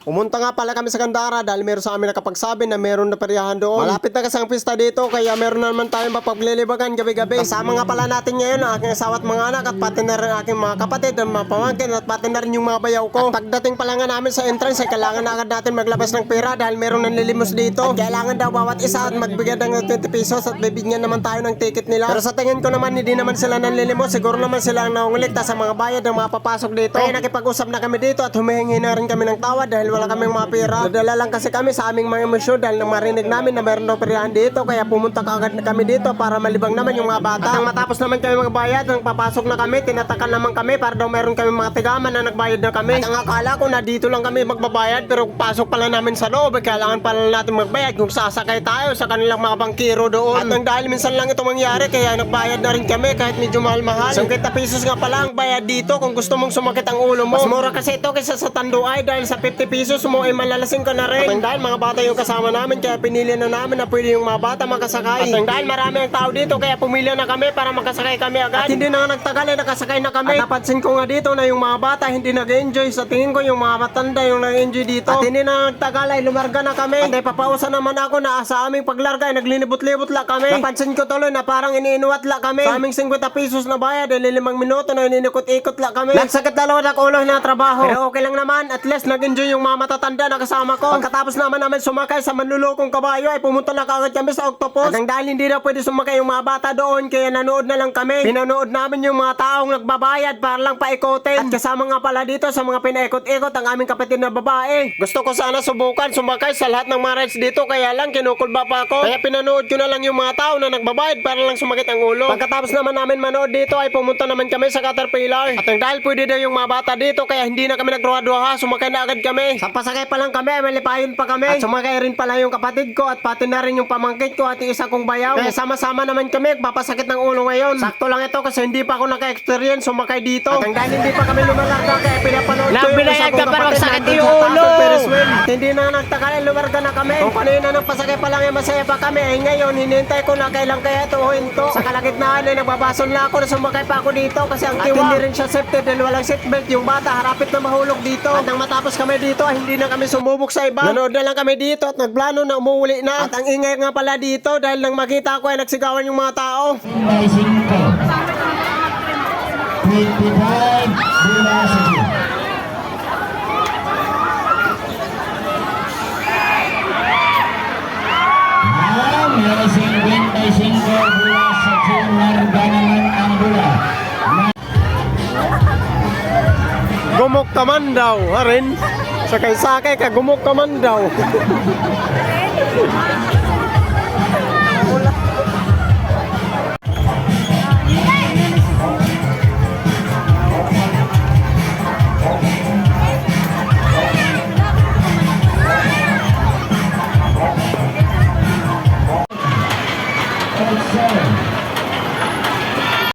Pumunta nga pala kami sa Gandara dahil meron sa amin nakapagsabi na meron na periyahan doon. Malapit na kasi ang pista dito kaya meron na naman tayong mapaglilibagan gabi-gabi. Kasama nga pala natin ngayon ang aking asawa at mga anak at pati na rin aking mga kapatid at mga pamangkin at pati na rin yung mga bayaw ko. At pagdating pala nga namin sa entrance ay kailangan na agad natin maglabas ng pera dahil meron ng lilimos dito. At kailangan daw bawat isa at magbigay ng 20 pesos at bibigyan naman tayo ng ticket nila. Pero sa tingin ko naman hindi naman sila ng lilimos. Siguro naman sila ang naungulikta sa mga bayad ng mga papasok dito. Kaya nakipag-usap na kami dito at humihingi na rin kami ng tawad dahil wala kaming mga pera. Nadala lang kasi kami sa aming mga emosyon dahil nang marinig namin na meron daw perahan dito kaya pumunta kaagad na kami dito para malibang naman yung mga bata. At nang matapos naman kami magbayad, nang papasok na kami, tinatakan naman kami para daw meron kami mga tigaman na nagbayad na kami. At ang akala ko na dito lang kami magbabayad pero pasok pala namin sa loob, eh, kailangan pala natin magbayad kung sasakay tayo sa kanilang mga bangkiro doon. At nang dahil minsan lang ito mangyari kaya nagbayad na rin kami kahit medyo mahal-mahal. 50 pesos nga pala ang bayad dito kung gusto mong sumakit ang ulo mo. Mas mura kasi ito kaysa sa Tanduay dahil sa 50 pesos mo ay malalasing ka na rin. At ang dahil mga bata yung kasama namin kaya pinili na namin na pwede yung mga bata makasakay. At ang dahil marami ang tao dito kaya pumili na kami para makasakay kami agad. At hindi na nga nagtagal eh nakasakay na kami. At napansin ko nga dito na yung mga bata hindi nag-enjoy. Sa tingin ko yung mga matanda yung nag-enjoy dito. At hindi na nagtagal ay lumarga na kami. At ay papausa naman ako na sa aming paglarga ay naglinibot-libot la kami. Napansin ko tuloy na parang iniinuwat la kami. Sa aming 50 pesos na bayad ay limang minuto na ininikot-ikot la kami. Nagsakit lalo na ulo na trabaho. Pero okay lang naman. At least nag-enjoy yung mga matatanda na kasama ko. Pagkatapos naman namin sumakay sa manlulokong kabayo ay pumunta na kagad kami sa Octopus. At ang dahil hindi na pwede sumakay yung mga bata doon kaya nanood na lang kami. Pinanood namin yung mga taong nagbabayad para lang paikotin. At kasama nga pala dito sa mga pinaikot-ikot ang aming kapatid na babae. Gusto ko sana subukan sumakay sa lahat ng mga rides dito kaya lang kinukulba pa ako. Kaya pinanood ko na lang yung mga tao na nagbabayad para lang sumakit ang ulo. Pagkatapos naman namin manood dito ay pumunta naman kami sa Caterpillar. At ang dahil pwede daw yung mga bata dito kaya hindi na kami nagruha-duha sumakay na agad kami. Sa pasakay pa lang kami ay malipayon pa kami. At sumakay rin pala yung kapatid ko at pati na rin yung pamangkin ko at isa kong bayaw. Kaya sama-sama naman kami magpapasakit ng ulo ngayon. Sakto lang ito kasi hindi pa ako naka-experience sumakay dito. At ang dahil hindi pa kami lumalarga kaya pinapanood ko yung isa ka kong kapatid magsakit nandun yung sa taas Hindi na nagtagal lumarga na kami. Kung kanina nang pasakay pa lang ay masaya pa kami. Eh ngayon hinintay ko na kailan kaya ito o hinto. Sa kalagitnaan ay nagbabasol na ako na sumakay pa ako dito kasi ang tiwa. At hindi rin siya safety dahil walang seatbelt. Yung bata harapit na mahulog dito. At nang matapos kami dito ay hindi na kami sumubok sa iba. Nanood na lang kami dito at nagplano na umuwi na. At ang ingay nga pala dito dahil nang makita ko ay nagsigawan yung mga tao. by 5. 25 velocity. Ah, may 55 velocity. Larga naman ang bola. Gumok ka man daw, harin. Sakay-sakay ka, gumok ka man daw. seven.